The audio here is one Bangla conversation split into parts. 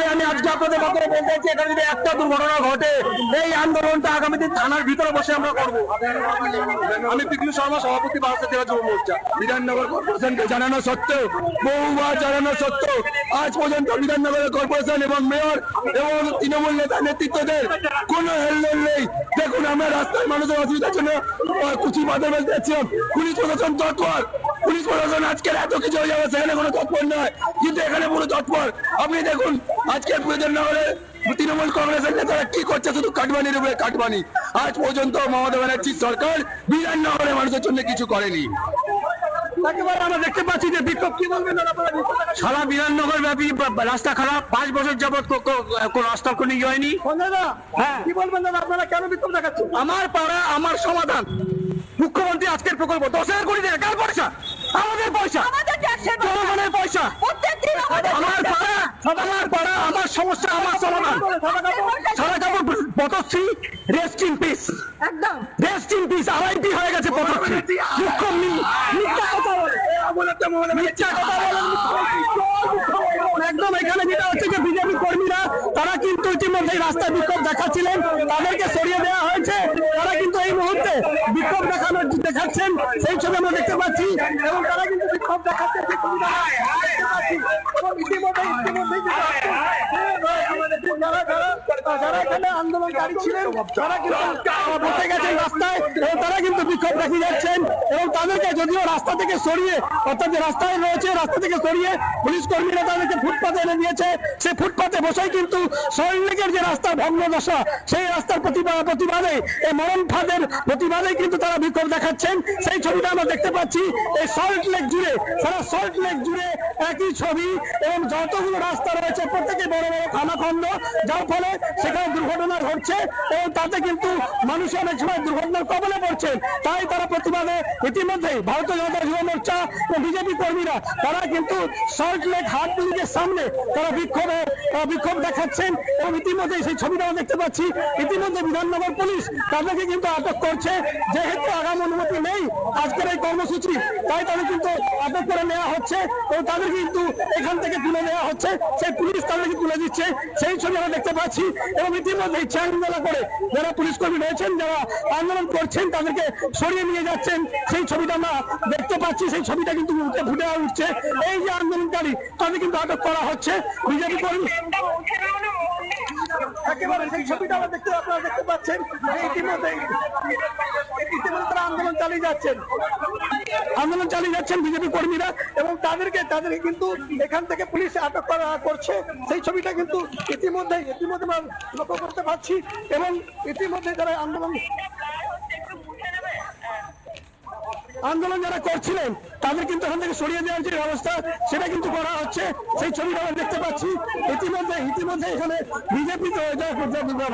তাই আমি আজকে আপনাদের মাধ্যমে বলতে চাইছি, এখানে যদি একটা দুর্ঘটনা ঘটে, এই আন্দোলনটা আগামী দিন থানার ভিতরে বসে আমরা করব। আমি পিকলু শর্মা, সভাপতি ভারতের জেলা যুব মোর্চা, বিধাননগর কর্পোরেশনকে জানানো সত্ত্বেও, বহুবার জানানো সত্ত্বেও, আজ পর্যন্ত বিধাননগর কর্পোরেশন এবং মেয়র এবং তৃণমূল নেতা নেতৃত্বদের কোনো হেলদোল নেই। দেখুন, আমরা রাস্তায় মানুষের অসুবিধার জন্য কুচি বাঁধে বেঁধে যাচ্ছিলাম পুলিশ প্রশাসন তৎপর। পুলিশ প্রশাসন আজকের এত কিছু হয়ে যাবে সেখানে কোনো তৎপর নয়। কিন্তু এখানে পুরো তৎপর। আপনি দেখুন আজকের বিধাননগরে তৃণমূল কংগ্রেসের নেতারা কি করছে? শুধু কাটবানির উপরে কাটবানি আজ পর্যন্ত মমতা ব্যানার্জির সরকার বিধাননগরের মানুষের জন্য কিছু করেনি। একেবারে আমরা দেখতে পাচ্ছি যে বিক্ষোভ কি বলবেন সারা বিধাননগর ব্যাপী রাস্তা খারাপ। পাঁচ বছর যাবত কোন ইয়ে হয়নি। হ্যাঁ। কি বলবেন দাদা? আপনারা কেন বিক্ষোভ দেখাচ্ছেন? আমার পাড়া আমার সমাধান। মুখ্যমন্ত্রী আজকের প্রকল্প দশ হাজার কোটি টাকা কার পয়সা। আমাদের পয়সা। আমাদের জনগণের পয়সা। আমার পাড়া আমার পাড়া আমার সমস্যা আমার সমাধান। সারা কাপড় পথশ্রী রেস্ট ইন পিস একদম। রেস্ট ইন পিস আড়াইটি হয়ে গেছে পথশ্রী মুখ্য মি- মিথ্যা কথা বলে। মিথ্যা কথা বলে। একদম এখানে যেটা হচ্ছে যে বিজেপি কর্মীরা তারা কিন্তু ইতিমধ্যে রাস্তায় বিক্ষোভ দেখাচ্ছিলেন, তাদেরকে সরিয়ে দেওয়া হয়েছে। তারা কিন্তু এই মুহূর্তে বিক্ষোভ দেখানোর দেখাচ্ছেন, সেই ছবি আমরা দেখতে পাচ্ছি। এবং তারা কিন্তু বিক্ষোভ গেছেন রাস্তায় তারা কিন্তু যাচ্ছেন। এবং তাদেরকে যদিও রাস্তা থেকে সরিয়ে, অর্থাৎ রাস্তায় রয়েছে, রাস্তা থেকে সরিয়ে পুলিশ কর্মীরা তাদেরকে ফুটপাতে এনে দিয়েছে। সে ফুটপাতে বসেই কিন্তু সল্টলেকের যে রাস্তার ভগ্ন দশা, সেই রাস্তার প্রতিবাদ প্রতিবাদে, এই মরণ ফাঁদের প্রতিবাদে কিন্তু তারা বিক্ষোভ দেখাচ্ছেন। সেই ছবিটা আমরা দেখতে পাচ্ছি। এই সল্ট লেক জুড়ে, সারা সল্ট লেক জুড়ে একই ছবি এবং যতগুলো রাস্তা রয়েছে, প্রত্যেকে বড় বড় খানাখন্দ যার ফলে সেখানে দুর্ঘটনা ঘটছে এবং তাতে কিন্তু মানুষ অনেক সময় দুর্ঘটনার কবলে পড়ছে তাই তারা প্রতিবাদে ইতিমধ্যে ভারতীয় জনতা যুব মোর্চা ও বিজেপি কর্মীরা, তারা কিন্তু সল্ট লেক হাট বিল্ডিংয়ের সামনে তারা বিক্ষোভে বিক্ষোভ দেখাচ্ছেন এবং ইতিমধ্যে সেই ছবিটা দেখতে পাচ্ছি। ইতিমধ্যে বিধাননগর পুলিশ তাদেরকে কিন্তু আটক করছে। যেহেতু আগাম অনুমতি নেই আজকের এই কর্মসূচি, তাই তাদের কিন্তু আটক করে নেওয়া হচ্ছে এবং তাদের কিন্তু এখান থেকে তুলে নেওয়া হচ্ছে। সেই পুলিশ তাদেরকে তুলে দিচ্ছে। সেই ছবি আমরা দেখতে পাচ্ছি এবং ইতিমধ্যে চ্যাংবেলা করে যারা পুলিশ কর্মী রয়েছেন, যারা আন্দোলন করছেন তাদেরকে সরিয়ে নিয়ে যাচ্ছেন। সেই ছবিটা আমরা দেখতে পাচ্ছি, সেই ছবিটা কিন্তু ফুটে উঠছে। এই যে আন্দোলনকারী তাদের কিন্তু আটক করা হচ্ছে। বিজেপি কর্মী ইতিমধ্যে তারা আন্দোলন চালিয়ে যাচ্ছেন। বিজেপি কর্মীরা এবং তাদেরকে তাদেরকে কিন্তু এখান থেকে পুলিশ আটক করা করছে। সেই ছবিটা কিন্তু ইতিমধ্যে ইতিমধ্যে আমরা লক্ষ্য করতে পারছি এবং ইতিমধ্যে যারা আন্দোলন আন্দোলন যারা করছিলেন, তাদের কিন্তু এখান থেকে সরিয়ে দেওয়ার যে ব্যবস্থা, সেটা কিন্তু করা হচ্ছে। সেই ছবিটা আমরা দেখতে পাচ্ছি। ইতিমধ্যে ইতিমধ্যে এখানে বিজেপি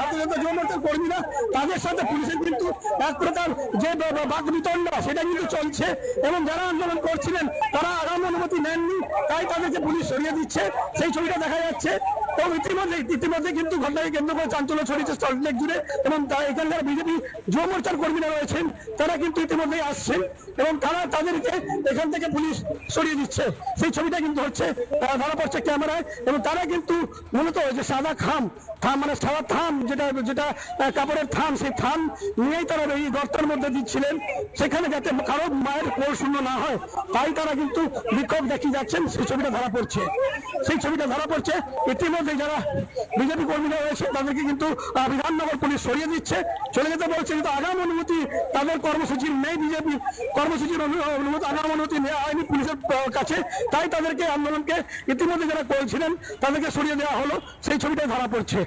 ভারতীয় জনতা যুব মোর্চার কর্মীরা, তাদের সাথে পুলিশের কিন্তু এক প্রকার যে বাক বিতণ্ড সেটা কিন্তু চলছে। এবং যারা আন্দোলন করছিলেন, তারা আগাম অনুমতি নেননি, তাই তাদেরকে পুলিশ সরিয়ে দিচ্ছে। সেই ছবিটা দেখা যাচ্ছে। এবং ইতিমধ্যে ইতিমধ্যে কিন্তু ঘটনাকে কেন্দ্র করে চাঞ্চল্য ছড়িয়েছে সল্টলেক জুড়ে এবং এখানকার বিজেপি যুব মোর্চার কর্মীরা রয়েছেন। তারা কিন্তু ইতিমধ্যেই আসছেন এবং তারা তাদেরকে এখান থেকে পুলিশ সরিয়ে দিচ্ছে, সেই ছবিটা কিন্তু হচ্ছে ধরা পড়ছে ক্যামেরায় এবং তারা কিন্তু মূলত যে সাদা খাম থাম মানে সাদা থাম যেটা যেটা কাপড়ের থাম, সেই থাম নিয়েই তারা এই গর্তের মধ্যে দিচ্ছিলেন। সেখানে যাতে কারও মায়ের কোল শূন্য না হয়, তাই তারা কিন্তু বিক্ষোভ দেখিয়ে যাচ্ছেন, সেই ছবিটা ধরা পড়ছে। সেই ছবিটা ধরা পড়ছে। ইতিমধ্যে যারা বিজেপি কর্মীরা রয়েছে, তাদেরকে কিন্তু বিধাননগর পুলিশ সরিয়ে দিচ্ছে। চলে যেতে বলছে, কিন্তু আগাম অনুমতি তাদের কর্মসূচির নেই বিজেপি। কর্মসূচির অনুমতি, আগাম অনুমতি নেওয়া হয়নি পুলিশের কাছে। তাই তাদেরকে আন্দোলনকে ইতিমধ্যে যারা করেছিলেন, তাদেরকে সরিয়ে দেওয়া হলো। সেই ছবিটা ধরা পড়ছে।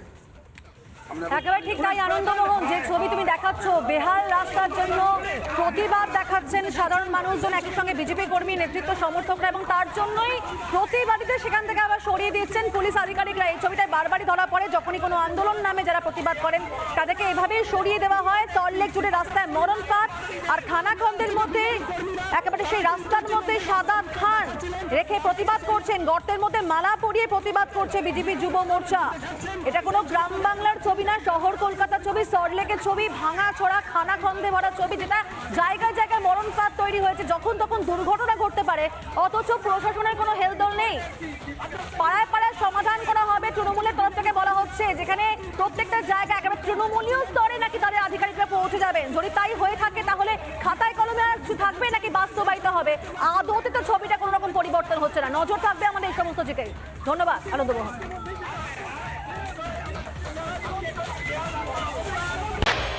একেবারে ঠিক তাই আনন্দমোহন, যে ছবি তুমি দেখাচ্ছ, বেহাল রাস্তার জন্য প্রতিবাদ দেখাচ্ছেন সাধারণ মানুষজন, একই সঙ্গে বিজেপি কর্মী, নেতৃত্ব, সমর্থকরা, এবং তার জন্যই প্রতিবাদীদের সেখান থেকে সরিয়ে দিচ্ছেন পুলিশ আধিকারিকরা। এই ছবিটায় বারবারই ধরা পড়ে, যখনই কোনো আন্দোলন নামে যারা প্রতিবাদ করেন, তাদেরকে এভাবেই সরিয়ে দেওয়া হয়। সল্টলেক জুড়ে রাস্তায় মরণ পাত আর খানাখন্দের মধ্যে, একেবারে সেই রাস্তার মধ্যে সাদা ধান রেখে প্রতিবাদ করছেন। গর্তের মধ্যে মালা পরিয়ে প্রতিবাদ করছে বিজেপি যুব মোর্চা। এটা কোনো গ্রাম বাংলার ছবি না, শহর কলকাতার ছবি সল্টলেকের ছবি ভাঙা ছড়া খানা খন্দে ভরা ছবি, যেটা জায়গায় জায়গায় মরণ ফাঁদ তৈরি হয়েছে, যখন তখন দুর্ঘটনা ঘটতে পারে। অথচ প্রশাসনের কোনো হেলদোল নেই। পাড়ায় পাড়ায় সমাধান করা হবে, তৃণমূলের তরফ থেকে বলা হচ্ছে, যেখানে প্রত্যেকটা জায়গা একেবারে তৃণমূলীয় স্তরে নাকি তাদের আধিকারিকরা পৌঁছে যাবেন। যদি তাই হয়ে থাকে, তাহলে খাতায় কলমে আর থাকবে নাকি বাস্তবায়িত হবে? আদতে তো ছবিটা কোনো রকম পরিবর্তন হচ্ছে না। নজর থাকবে আমাদের এই সমস্ত দিকে। ধন্যবাদ আনন্দমোহন